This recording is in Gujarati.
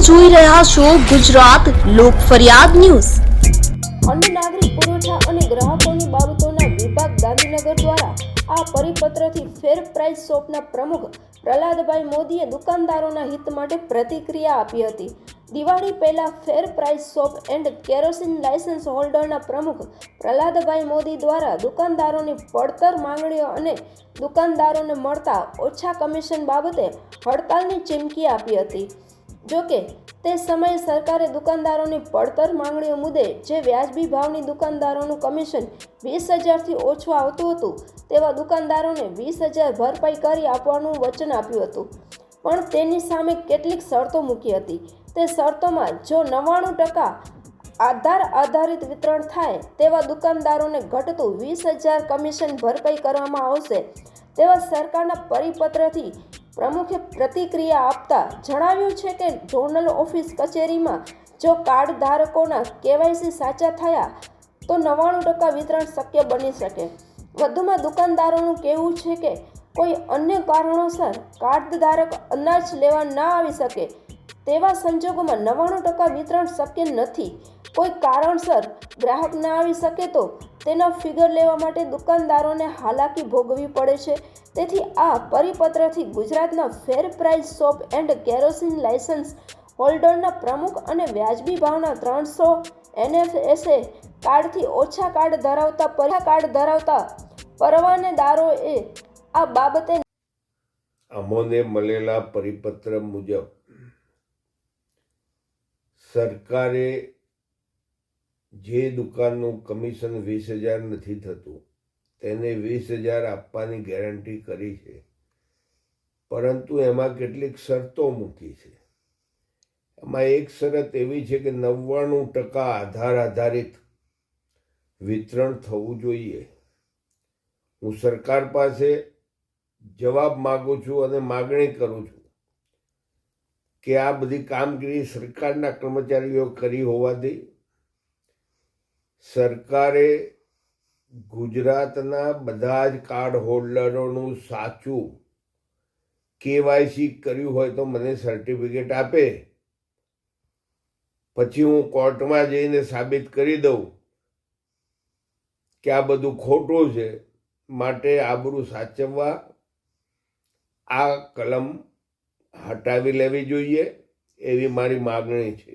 જોઈ રહ્યા છો ગુજરાત લોક ફરિયાદ ન્યૂઝ. અન્ન નાગરિક પુરવઠા અને ગ્રાહકોની બાબતોના વિભાગ ગાંધીનગર દ્વારા આ પરિપત્રથી ફેર પ્રાઇસ શોપના પ્રમુખ પ્રહલાદભાઈ મોદીએ દુકાનદારોના હિત માટે પ્રતિક્રિયા આપી હતી. દિવાળી પહેલા fair price shop and kerosene licence હોલ્ડરના પ્રમુખ પ્રહલાદભાઈ મોદી દ્વારા દુકાનદારોની પડતર માંગણીઓ અને દુકાનદારોને મળતા ઓછા કમિશન બાબતે હડતાલની ચીમકી આપી હતી. જોકે તે સમયે સરકારે દુકાનદારોની પડતર માંગણીઓ મુદ્દે જે વ્યાજબી ભાવની દુકાનદારોનું કમિશન વીસ હજારથી ઓછું આવતું હતું, તેવા દુકાનદારોને વીસ હજાર ભરપાઈ કરી આપવાનું વચન આપ્યું હતું. પણ તેની સામે કેટલીક શરતો મૂકી હતી. તે શરતોમાં જો નવ્વાણું ટકા આધાર આધારિત વિતરણ થાય, તેવા દુકાનદારોને ઘટતું વીસ હજાર કમિશન ભરપાઈ કરવામાં આવશે, તેવા સરકારના પરિપત્રથી પ્રમુખે પ્રતિક્રિયા આપતા જણાવ્યું છે કે ઝોનલ ઓફિસ કચેરીમાં જો કાર્ડ ધારકોના કેવાયસી સાચા થયા, તો નવ્વાણું ટકા વિતરણ શક્ય બની શકે. વધુમાં દુકાનદારોનું કહેવું છે કે કોઈ અન્ય કારણોસર કાર્ડ ધારક અનાજ લેવા ના આવી શકે, તેવા સંજોગોમાં નવ્વાણું ટકા વિતરણ શક્ય નથી. કોઈ કારણસર ગ્રાહક ના આવી શકે તો તેના ફિગર લેવા માટે દુકાનદારોને હાલાકી ભોગવવી પડે છે. તેથી આ પરિપત્રથી ગુજરાતના fair price shop and kerosene licence હોલ્ડરના પ્રમુખ અને વ્યાજબી ભાવના ત્રણસો એનએફએસએ કાર્ડથી ઓછા કાર્ડ ધરાવતા પરા કાર્ડ ધરાવતા પરવાનેદારોએ આ બાબતે અમોને મળેલા પરિપત્ર મુજબ સરકારે જે દુકાનનું કમિશન વીસ હજાર નથી થતું, તેને વીસ હજાર આપવાની ગેરંટી કરી છે. પરંતુ એમાં કેટલીક શરતો મૂકી છે. એમાં એક શરત એવી છે કે નવ્વાણું ટકા આધાર આધારિત વિતરણ થવું જોઈએ. હું સરકાર પાસે જવાબ માગું છું અને માગણી કરું છું કે આ બધી કામગીરી સરકારના કર્મચારીઓ કરી હોવાથી સરકારે ગુજરાતના બધા જ કાર્ડ હોલ્ડરોનું સાચું કેવાયસી કર્યું હોય તો મને સર્ટિફિકેટ આપે. પછી હું કોર્ટમાં જઈને સાબિત કરી દઉં કે આ બધું ખોટું છે, માટે આબરૂ સાચવવા આ કલમ હટાવી લેવી જોઈએ એવી મારી માગણી છે.